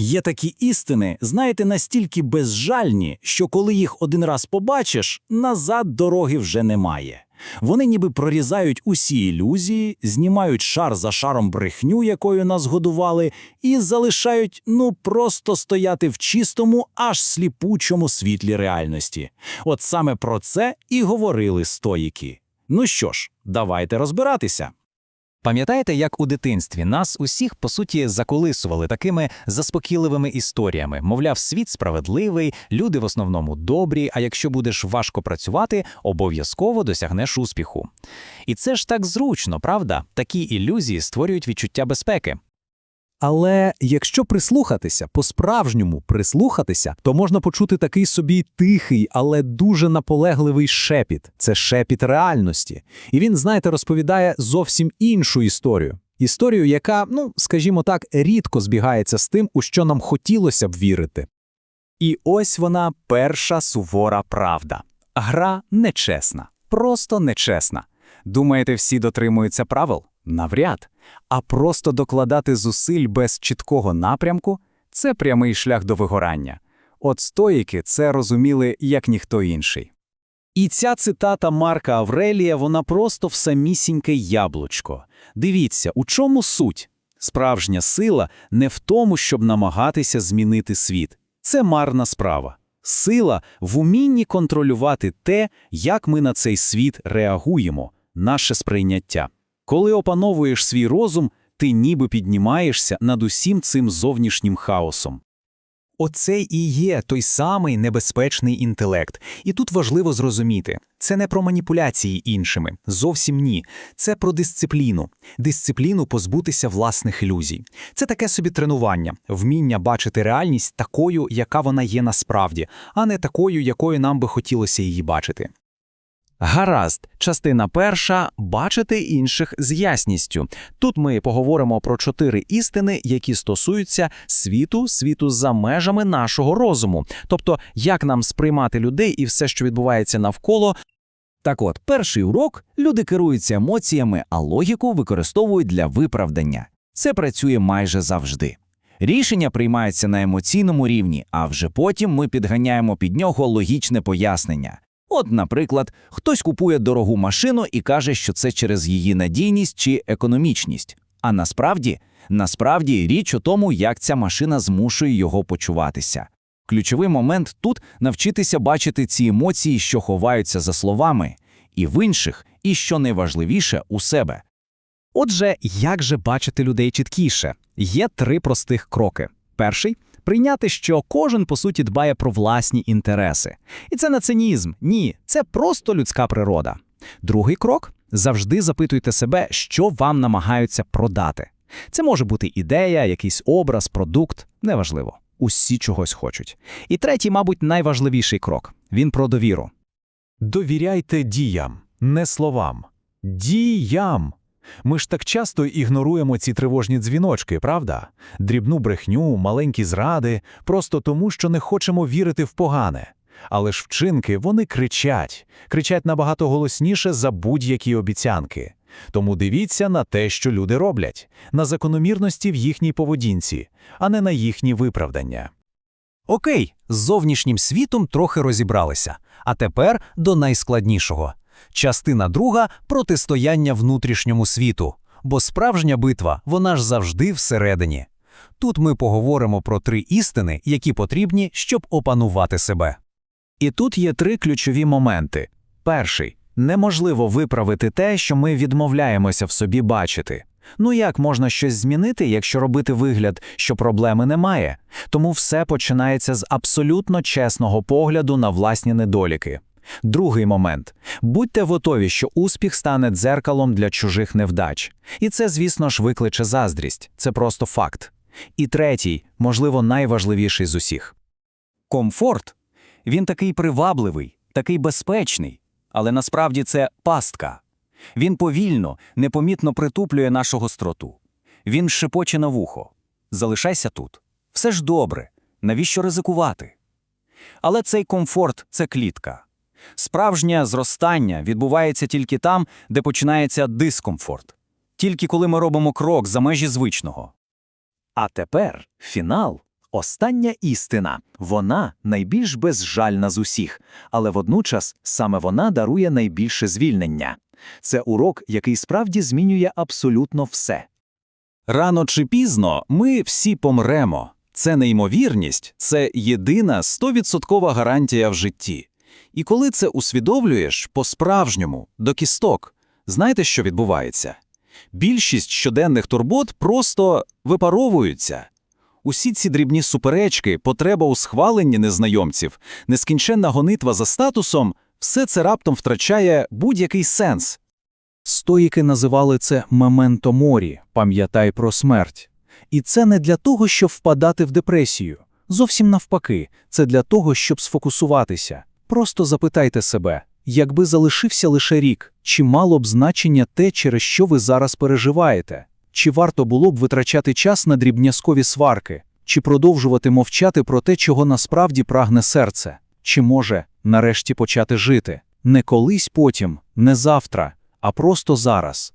Є такі істини, знаєте, настільки безжальні, що коли їх один раз побачиш, назад дороги вже немає. Вони ніби прорізають усі ілюзії, знімають шар за шаром брехню, якою нас годували, і залишають ну просто стояти в чистому, аж сліпучому світлі реальності. От саме про це і говорили стоїки. Ну що ж, давайте розбиратися. Пам'ятаєте, як у дитинстві нас усіх, по суті, заколисували такими заспокійливими історіями? Мовляв, світ справедливий, люди в основному добрі, а якщо будеш важко працювати, обов'язково досягнеш успіху. І це ж так зручно, правда? Такі ілюзії створюють відчуття безпеки. Але якщо прислухатися, по-справжньому прислухатися, то можна почути такий собі тихий, але дуже наполегливий шепіт. Це шепіт реальності. І він, знаєте, розповідає зовсім іншу історію. Історію, яка, ну, скажімо так, рідко збігається з тим, у що нам хотілося б вірити. І ось вона перша сувора правда. Гра нечесна, просто нечесна. Думаєте, всі дотримуються правил? Навряд. А просто докладати зусиль без чіткого напрямку це прямий шлях до вигорання. От стоїки це розуміли як ніхто інший. І ця цитата Марка Аврелія, вона просто в самісіньке яблучко. Дивіться, у чому суть? Справжня сила не в тому, щоб намагатися змінити світ. Це марна справа. Сила в умінні контролювати те, як ми на цей світ реагуємо, наше сприйняття. Коли опановуєш свій розум, ти ніби піднімаєшся над усім цим зовнішнім хаосом. Оце і є той самий небезпечний інтелект. І тут важливо зрозуміти, це не про маніпуляції іншими, зовсім ні. Це про дисципліну, дисципліну позбутися власних ілюзій. Це таке собі тренування, вміння бачити реальність такою, яка вона є насправді, а не такою, якою нам би хотілося її бачити. Гаразд, частина перша бачити інших з ясністю. Тут ми поговоримо про чотири істини, які стосуються світу, світу за межами нашого розуму, тобто як нам сприймати людей і все, що відбувається навколо. Так от, перший урок люди керуються емоціями, а логіку використовують для виправдання. Це працює майже завжди. Рішення приймаються на емоційному рівні, а вже потім ми підганяємо під нього логічне пояснення. От, наприклад, хтось купує дорогу машину і каже, що це через її надійність чи економічність. А насправді, насправді річ у тому, як ця машина змушує його почуватися. Ключовий момент тут навчитися бачити ці емоції, що ховаються за словами, і в інших, і що найважливіше, у себе. Отже, як же бачити людей чіткіше? Є три простих кроки. Перший прийняти, що кожен по суті дбає про власні інтереси. І це не цинізм, ні, це просто людська природа. Другий крок завжди запитуйте себе, що вам намагаються продати. Це може бути ідея, якийсь образ, продукт, неважливо. Усі чогось хочуть. І третій, мабуть, найважливіший крок він про довіру. Довіряйте діям, не словам. Діям. Ми ж так часто ігноруємо ці тривожні дзвіночки, правда? Дрібну брехню, маленькі зради, просто тому, що не хочемо вірити в погане. Але ж вчинки вони кричать, кричать набагато голосніше за будь-які обіцянки. Тому дивіться на те, що люди роблять, на закономірності в їхній поведінці, а не на їхні виправдання. Окей, з зовнішнім світом трохи розібралися. А тепер до найскладнішого. Частина друга протистояння внутрішньому світу. Бо справжня битва, вона ж завжди всередині. Тут ми поговоримо про три істини, які потрібні, щоб опанувати себе. І тут є три ключові моменти. Перший неможливо виправити те, що ми відмовляємося в собі бачити. Ну як можна щось змінити, якщо робити вигляд, що проблеми немає? Тому все починається з абсолютно чесного погляду на власні недоліки. Другий момент будьте готові, що успіх стане дзеркалом для чужих невдач. І це, звісно ж, викличе заздрість, це просто факт. І третій, можливо, найважливіший з усіх комфорт. Він такий привабливий, такий безпечний, але насправді це пастка. Він повільно, непомітно притуплює нашу гостроту. Він шепоче на вухо. Залишайся тут. Все ж добре. Навіщо ризикувати? Але цей комфорт це клітка. Справжнє зростання відбувається тільки там, де починається дискомфорт, тільки коли ми робимо крок за межі звичного. А тепер фінал Остання істина. Вона найбільш безжальна з усіх, але водночас саме вона дарує найбільше звільнення. Це урок, який справді змінює абсолютно все. Рано чи пізно ми всі помремо. Це неймовірність, це єдина 100% гарантія в житті. І коли це усвідомлюєш по-справжньому, до кісток, знаєте, що відбувається? Більшість щоденних турбот просто випаровуються. Усі ці дрібні суперечки, потреба у схваленні незнайомців, нескінченна гонитва за статусом – все це раптом втрачає будь-який сенс. Стоїки називали це «мементо морі» – пам'ятай про смерть. І це не для того, щоб впадати в депресію. Зовсім навпаки, це для того, щоб сфокусуватися. Просто запитайте себе, якби залишився лише рік, чи мало б значення те, через що ви зараз переживаєте? Чи варто було б витрачати час на дрібнязкові сварки? Чи продовжувати мовчати про те, чого насправді прагне серце? Чи може, нарешті почати жити? Не колись потім, не завтра, а просто зараз.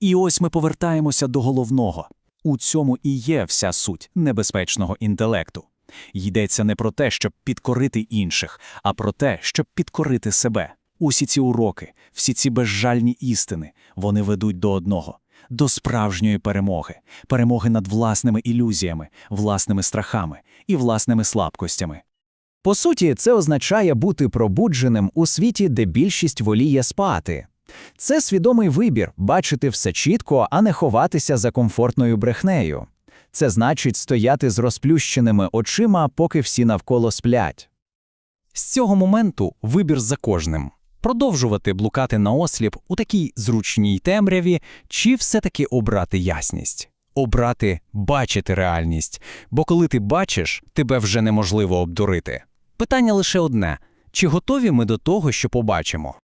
І ось ми повертаємося до головного. У цьому і є вся суть небезпечного інтелекту. Йдеться не про те, щоб підкорити інших, а про те, щоб підкорити себе. Усі ці уроки, всі ці безжальні істини, вони ведуть до одного до справжньої перемоги, перемоги над власними ілюзіями, власними страхами і власними слабкостями. По суті, це означає бути пробудженим у світі, де більшість воліє спати. Це свідомий вибір бачити все чітко, а не ховатися за комфортною брехнею. Це значить стояти з розплющеними очима, поки всі навколо сплять. З цього моменту вибір за кожним. Продовжувати блукати наосліп у такій зручній темряві, чи все-таки обрати ясність, обрати бачити реальність, бо коли ти бачиш, тебе вже неможливо обдурити. Питання лише одне: чи готові ми до того, що побачимо?